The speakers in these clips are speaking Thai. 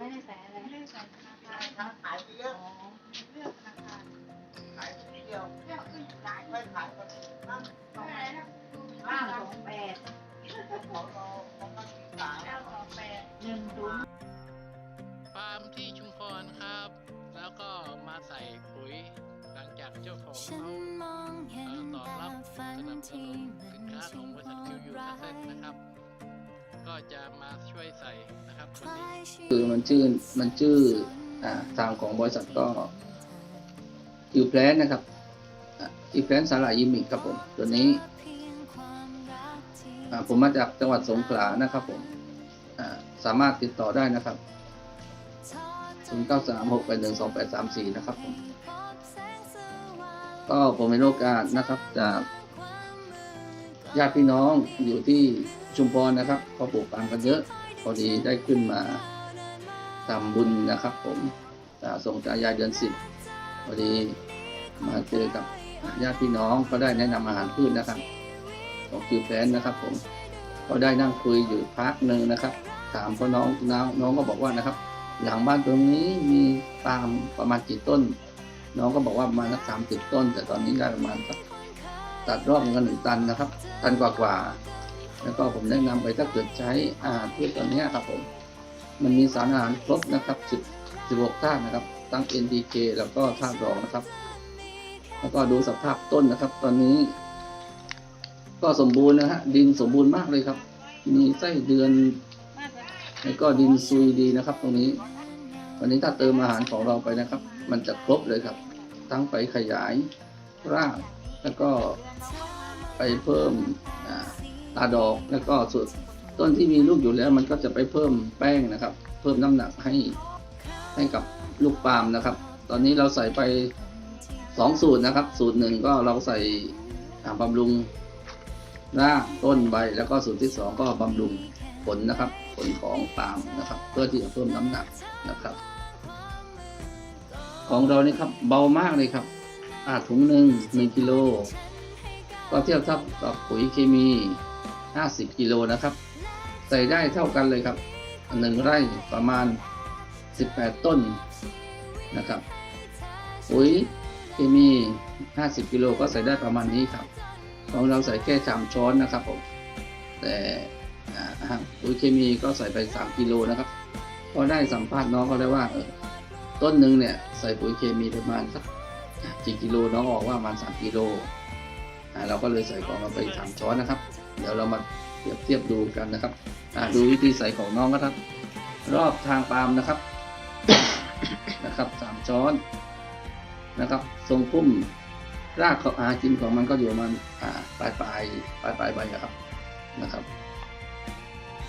ไม่ได้ใส่อะไรไม่ได้ใส่ธนาคารค้าขายไปเยอ๋อะอเลือกธนาคารขายทีเดียวเลือกขึ้นหลายไม่ขายก็นั่งสองอะไรนะดูห้าห้าสองแปดของเราของเราสีขาวเก้าสองแปดหนึ่งศูนย์ฟาร์มที่ชุมพรครับ แล้วก็มาใส่ปุ๋ยหลังจากเจ้าของฉันเขามองเห็นเอ่อตอบแต่รับฝัสนนับสที่นุนมัสินนค้าขช่าองงบริโหษัทคิวดยูร้าเซนยนะครับ ก็จะมาช่วยใส่นะครับคนนี้คือมันชื่อมันชื่ออ่าทางของบริษัทก็คิวแพลนนะครับคิวแพลนสาหร่ายยิมิกครับผมตัวนี้ผมมาจากจังหวัดสงขลานะครับผมสามารถติดต่อได้นะครับ0 9 3 6 8 1 2 8 3 4 นะครับผมก็ผมมีโอกาสนะครับจากญาติพี่น้องอยู่ที่ ชุมพรนะครับเขาปลูกปาล์มกันเยอะ พอดีได้ขึ้นมาทำบุญนะครับ ผมส่งตายายเดือนสิบพอดีมาเจอกับญาติพี่น้องก็ได้แนะนำอาหารพืชนะครับของคิวแฟนนะครับ ผมก็ได้นั่งคุยอยู่พักหนึ่งนะครับ ถามพ่อน้องน้องน้องก็บอกว่านะครับ หลังบ้านตรงนี้มีปาล์มประมาณกี่ต้น น้องก็บอกว่าประมาณสักสามสิบต้น แต่ตอนนี้ได้ประมาณสักตัดรอบหนึงหนึ่งตันนะครับ ตันกว่าๆ แล้วก็ผมแนะนำไปถ้าเกิดใช้อาหารพืชตัวเนี้ครับผมมันมีสารอาหารครบนะครับ10 16ธาตุนะครับทั้ง NPK แล้วก็ธาตุรองนะครับ แล้วก็ดูสภาพต้นนะครับ ตอนนี้ ก็สมบูรณ์นะฮะดินสมบูรณ์มากเลยครับ มีไส้เดือนมาตรฐานแล้วก็ดินซุยดีนะครับ ตรงนี้วันนี้ถ้าเติมอาหารของเราไปนะครับ มันจะครบเลยครับ ทั้งไปขยายรากแล้วก็ไปเพิ่มอ่า ตาดอกแล้วก็ส่วนต้นที่มีลูกอยู่แล้วมันก็จะไปเพิ่มแป้งนะครับ เพิ่มน้ำหนักให้ให้กับลูกปาล์มนะครับ ตอนนี้เราใส่ไปสองสูตรนะครับ สูตรหนึ่งก็เราใส่บำรุงรากต้นใบแล้วก็สูตรที่สองก็บำรุงผลนะครับ ผลของปาล์มนะครับ เพื่อที่จะเพิ่มน้ำหนักนะครับ ของเรานี่ครับเบามากเลยครับอาถุงหนึ่งหนึ่งกิโลก็เทียบเท่ากับปุ๋ยเคมี 50กิโลนะครับ ใส่ได้เท่ากันเลยครับหนึ่งไร่ประมาณ 18 ต้นนะครับปุ๋ยเคมี 50กิโลก็ใส่ได้ประมาณนี้ครับ ของเราใส่แค่สามช้อนนะครับผมแต่อ่าปุ๋ยเคมีก็ใส่ไป 3กิโลนะครับก็ได้สัมภาษณ์น้องก็ได้ว่าเออต้นหนึ่งเนี่ยใส่ปุ๋ยเคมีประมาณสักกี่กิโลน้องบอกว่าประมาณสามกิโลเราก็เลยใส่ของเราไปสามช้อนนะครับ เดี๋ยวเรามาเปรียบเทียบดูกันนะครับดูวิธีใส่ของน้องก็ครับ รอบทางปาล์มนะครับนะครับสามช้อนนะครับทรงพุ่มรากเขาอากินของมันก็อยู่มันอ่าปลายปลายปลายปลายใบครับนะครับ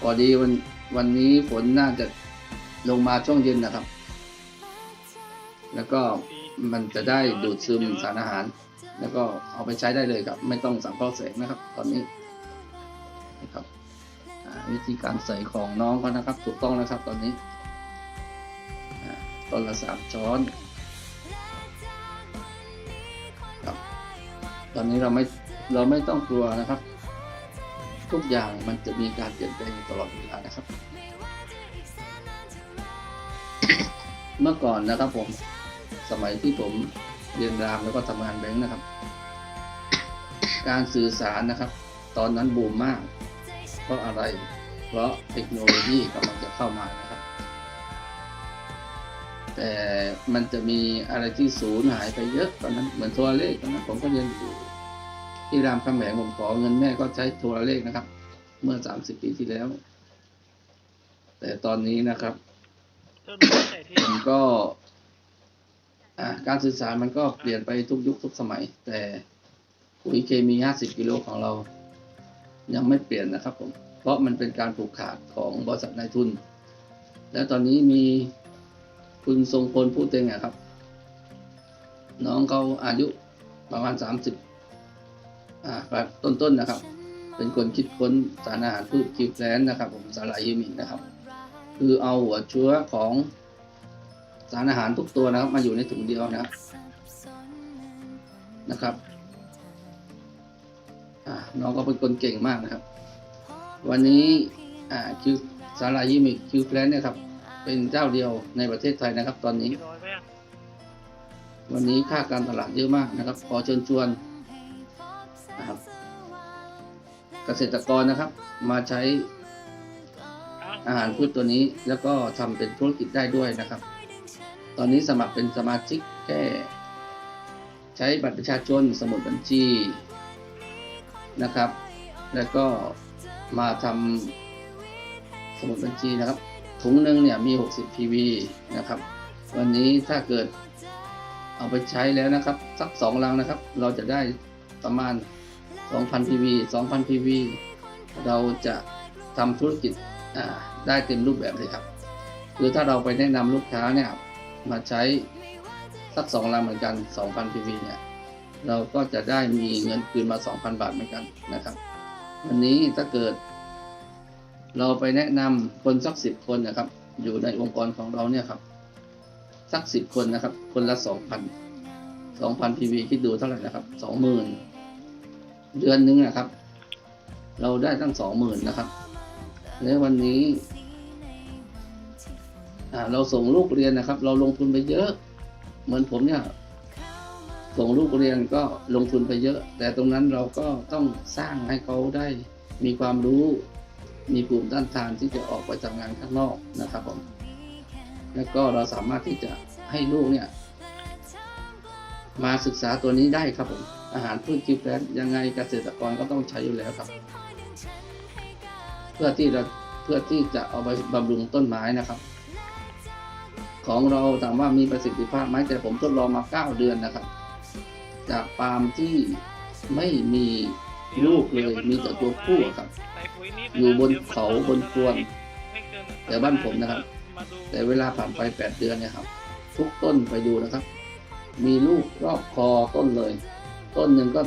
พอดีวันวันนี้ฝนน่าจะลงมาช่วงเย็นนะครับ แล้วก็มันจะได้ดูดซึมสารอาหาร แล้วก็เอาไปใช้ได้เลยครับ ไม่ต้องสังเคราะห์แสงนะครับ ตอนนี้ นะครับวิธีการใส่ของน้องก็นะครับ ถูกต้องนะครับตอนนี้ต้นละสามช้อนครับตอนนี้เราไม่เราไม่ต้องกลัวนะครับ ทุกอย่างมันจะมีการเปลี่ยนแปลงตลอดเวลานะครับ เมื่อก่อนนะครับผมสมัยที่ผมเรียนรามแล้วก็ทำงานแบงค์นะครับ การสื่อสารนะครับ ตอนนั้นบูมมาก เพราะอะไร เพราะเทคโนโลยีกำลังจะเข้ามานะครับ แต่มันจะมีอะไรที่สูญหายไปเยอะตอนนั้นเหมือนโทรเลขตอนนั้นผมก็เรียนอยู่ที่รามคำแหงผมขอเงินแม่ก็ใช้โทรเลขนะครับ เมื่อ30ปีที่แล้ว แต่ตอนนี้นะครับต้นไม้ใส่ที่มันก็การสื่อสารมันก็เปลี่ยนไปทุกยุคทุกสมัย แต่ปุ๋ยเคมี 50 กิโลของเรา ยังไม่เปลี่ยนนะครับผม เพราะมันเป็นการผูกขาดของบริษัทนายทุน และตอนนี้มีคุณทรงพลผู้เต็งอะครับ น้องเขาอายุประมาณ 30อ่าแบบต้นๆนะครับ เป็นคนคิดค้นสารอาหารพืชคิวแลนนะครับ ผมสาหร่ายยูมิกนะครับ คือเอาหัวเชื้อของสารอาหารทุกตัวนะครับ มาอยู่ในถุงเดียวนะครับนะครับ น้องก็เป็นคนเก่งมากนะครับ วันนี้คิวสารายิมิคิวแพลนเนี่ยครับเป็นเจ้าเดียวในประเทศไทยนะครับ ตอนนี้ วันนี้ค่าการตลาดเยอะมากนะครับ ขอเชิญชวนนะครับ เกษตรกรนะครับ มาใช้อาหารพืชตัวนี้แล้วก็ทำเป็นธุรกิจได้ด้วยนะครับ ตอนนี้สมัครเป็นสมาชิกแค่ ใช้บัตรประชาชนสมุดบัญชี นะครับ แล้วก็มาทำสมุดบัญชีนะครับ ถุงหนึ่งเนี่ยมี 60 PV นะครับ วันนี้ถ้าเกิดเอาไปใช้แล้วนะครับ สักสองลังนะครับ เราจะได้ประมาณ 2,000 PV 2,000 PV เราจะทำธุรกิจได้เต็มรูปแบบเลยครับ คือถ้าเราไปแนะนำลูกค้าเนี่ยมาใช้สักสองลังเหมือนกัน 2,000 PV เนี่ย เราก็จะได้มีเงินคืนมา 2,000 บาทเหมือนกันนะครับ วันนี้ถ้าเกิด เราไปแนะนำคนสักสิบคนนะครับ อยู่ในองค์กรของเราเนี่ยครับ สักสิบคนนะครับ คนละสองพันสองพันพีวีคิดดูเท่าไหร่นะครับสองหมื่นเดือนหนึงนะครับ เราได้ตั้งสองหมื่นนะครับ แล้ววันนี้เราส่งลูกเรียนนะครับ เราลงทุนไปเยอะ เหมือนผมเนี่ย ส่งลูกเรียนก็ลงทุนไปเยอะ แต่ตรงนั้นเราก็ต้องสร้างให้เขาได้มีความรู้ มีภูมิต้านทานที่จะออกไปทำงานข้างนอกนะครับผมแล้วก็เราสามารถที่จะให้ลูกเนี่ย มาศึกษาตัวนี้ได้ครับผมอาหารพืชกิฟแฟนยังไงเกษตรกรก็ต้องใช้อยู่แล้วครับ เพื่อที่เราเพื่อที่จะเอาไปบำรุงต้นไม้นะครับ ของเราถามว่ามีประสิทธิภาพไหมแต่ผมทดลองมา 9 เดือนนะครับ จากปาล์มที่ไม่มีลูกเลยมีแต่ตัวผู้ครับ อยู่บนเขาบนกวนแต่บ้านผมนะครับ แต่เวลาผ่านไป8เดือนเนี่ยครับ ทุกต้นไปดูนะครับ มีลูกรอบคอต้นเลย ต้นหนึ่งก็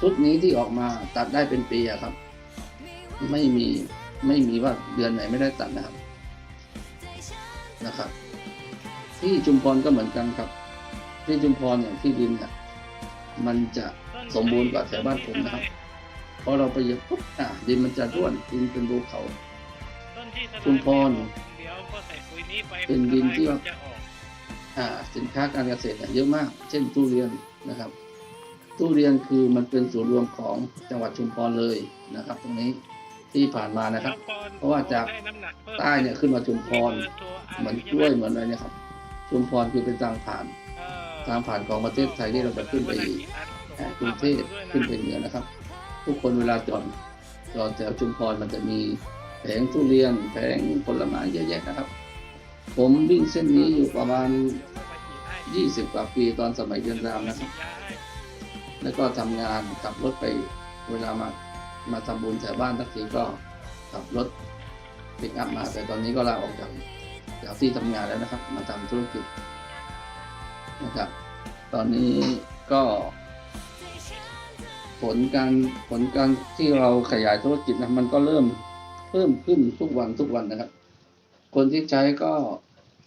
ชุดนี้ที่ออกมาตัดได้เป็นปีครับ ไม่มีไม่มีว่าเดือนไหนไม่ได้ตัดนะครับนะครับ ที่ชุมพรก็เหมือนกันครับ ที่ชุมพรเนี่ยที่ดินเนี่ยมันจะสมบูรณ์กว่าแถวบ้านผมนะครับพอเราไปเหยียบปุ๊บอะดินมันจะร่วนดินเป็นภูเข่าชุมพรเป็นดินที่ว่าจะออกอ่าสินค้าการเกษตรเนี่ยเยอะมาก เช่นทุเรียนนะครับทุเรียนคือมันเป็นศูนย์รวมของจังหวัดชุมพรเลยนะครับ ตรงนี้ที่ผ่านมานะครับ เพราะว่าจากใต้เนี่ยขึ้นมาชุมพรเหมือนกล้วยเหมือนอะไรเนี่ยครับชุมพรคือเป็นทางผ่าน ทางผ่านของประเทศไทยที่เราจะขึ้นไปกรุงเทพขึ้นไปเหนือนะครับ ทุกคนเวลาจอดจอดแถวชุมพรมันจะมีแผงทุเรียนแผงผลไม้เยอะแยะนะครับ ผมวิ่งเส้นนี้อยู่ประมาณ 20 กว่าปีตอนสมัยเรียนรามนะครับ แล้วก็ทำงานขับรถไปเวลามามาทำบุญแถวบ้านทักทีก็ขับรถปิกอัพมาแต่ตอนนี้ก็ลาออกจากจากที่ทำงานแล้วนะครับ มาทำธุรกิจ นะครับ ตอนนี้ก็ผลการผลการที่เราขยายธุรกิจนะมันก็เริ่มเพิ่มขึ้นทุกวันทุกวันนะครับ คนที่ใช้ก็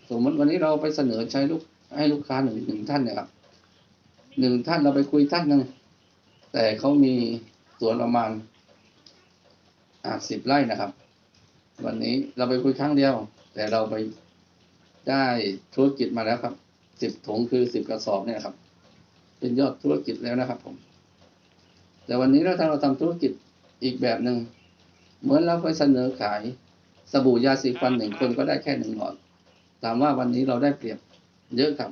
สมมติวันนี้เราไปเสนอใช้ลูกให้ลูกค้าหนึ่งหนึ่งท่านนี่ยครับหนึ่งท่านเราไปคุยท่านหนึ่งแต่เขามีสวนประมาณอ่าสิบไร่นะครับ วันนี้เราไปคุยครั้งเดียว แต่เราไปได้ธุรกิจมาแล้วครับ สิบถุงคือสิบกระสอบเนี่ยครับ เป็นยอดธุรกิจแล้วนะครับ ผม แต่วันนี้เราถ้าเราทำธุรกิจอีกแบบหนึ่งเหมือนเราไปเสนอขายสบู่ยาสีฟันหนึ่งคนก็ได้แค่หนึ่งหลอดถามว่าวันนี้เราได้เปรียบเยอะครับ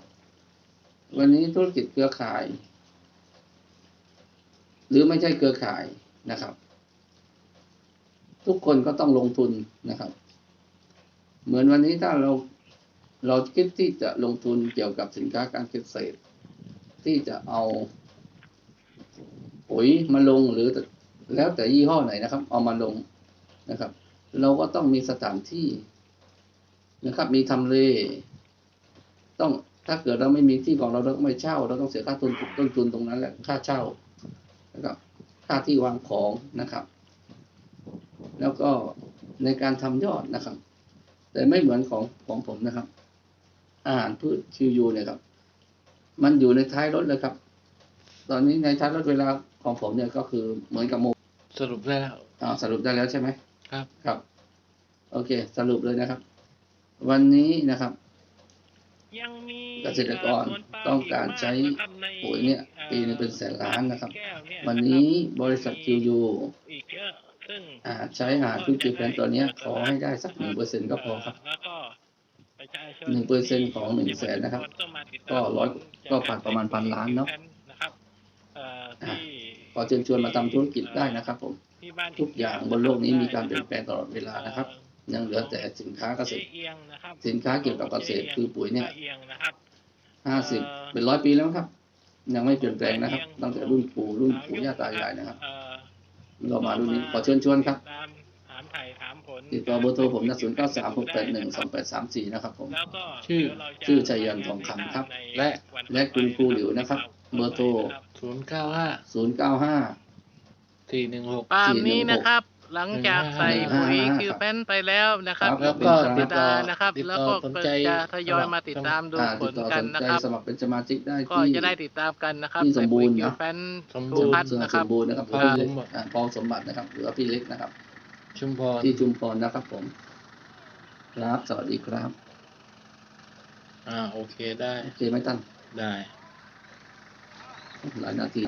วันนี้ธุรกิจเครือข่าย หรือไม่ใช่เครือข่ายนะครับ ทุกคนก็ต้องลงทุนนะครับ เหมือนวันนี้ถ้าเรา เราคิดที่จะลงทุนเกี่ยวกับสินค้าการเกษตร ที่จะเอาปุ๋ยมาลงหรือแล้วแต่ยี่ห้อไหนนะครับ เอามาลงนะครับ เราก็ต้องมีสถานที่นะครับ มีทำเล ต้องถ้าเกิดเราไม่มีที่ของเราเราก็ไม่เช่า เราต้องเสียค่าต้นทุนต้นทุนตรงนั้นแหละค่าเช่านะครับ ค่าที่วางของนะครับ แล้วก็ในการทำยอดนะครับ แต่ไม่เหมือนของของผมนะครับ อาหารพืชคิวยูเนี่ยครับ มันอยู่ในท้ายรถเลยครับ ตอนนี้ในท้ายรถเวลาของผมเนี่ยก็คือเหมือนกับโมสรุปได้แล้วอ่าสรุปได้แล้วใช่ไหมครับครับ โอเค สรุปเลยนะครับ วันนี้นะครับยังมีเกษตรกรต้องการใช้ปุ๋ยเนี่ยปีหนึงเป็นแสนล้านนะครับ วันนี้บริษัทคิวยูอีกเยอะซึ่งอาจใช้หาทุกจิตแฟนตัวเนี้ยขอให้ได้สักหนึ่งเปอร์เซ็นก็พอครับ หนึ่งเปอร์เซ็นต์ของหนึ่งแสนนะครับ ก็ร้อยก็ผ่านประมาณพันล้านเนาะนะครับเอ่อที่ขอเชิญชวนมาทำธุรกิจได้นะครับผมที่บ้านทุกอย่างบนโลกนี้มีการเปลี่ยนแปลงตลอดเวลานะครับ ยังเหลือแต่สินค้าเกษตรเอียงนะครับสินค้าเกี่ยวกับเกษตรคือปุ๋ยเนี่ยเอียงนะครับห้าสิบเป็นร้อยปีแล้วครับ ยังไม่เปลี่ยนแปลงนะครับ ตั้งแต่รุ่นปู่รุ่นปู่ย่าตายายนะครับเอ่อเรามารุ่นนี้ขอเชิญชวนครับ ติดต่อเบอร์โทรผมนะศูนย์เก้าสามหกแปดหนึ่งสองแปดสามสี่นะครับผมแล้วก็ชื่อเดี๋ยวเราจะชื่อชัยยันทองคำครับในและวันและคุณครูหลิวนะครับ เบอร์โทรศูนย์เก้าห้าศูนย์เก้าห้าสี่หนึ่งหกปาล์มนี้นะครับ หลังจากใส่ปุ๋ยหนึ่งห้าห้าคิวแพนไปแล้วนะครับครับแล้วก็ติติดดต่ต่ออนะครับ ติดแล้วต่อก็สนใจจะทยอยมาติดตามดูอ่าผติดลต่อกัสนนนะใจครับ สมัครเป็นสมาชิกได้ก็ที่ จะได้ติดตามกันนะครับที่สมบูรณ์ใปุ๋ยคิวนะแพนสมทูบูรพัทณ์เสื้อนะคสรับ มบูรณ์นะครับครับพี่เล็กอ่าปองสมบัตินะครับ หรือว่าพี่เล็กนะครับ ชุมพรที่ชุมพรนะครับผม ครับ สวัสดีครับ อ่า โอเคได้ โอเคไหมท่านได้ หลายนาที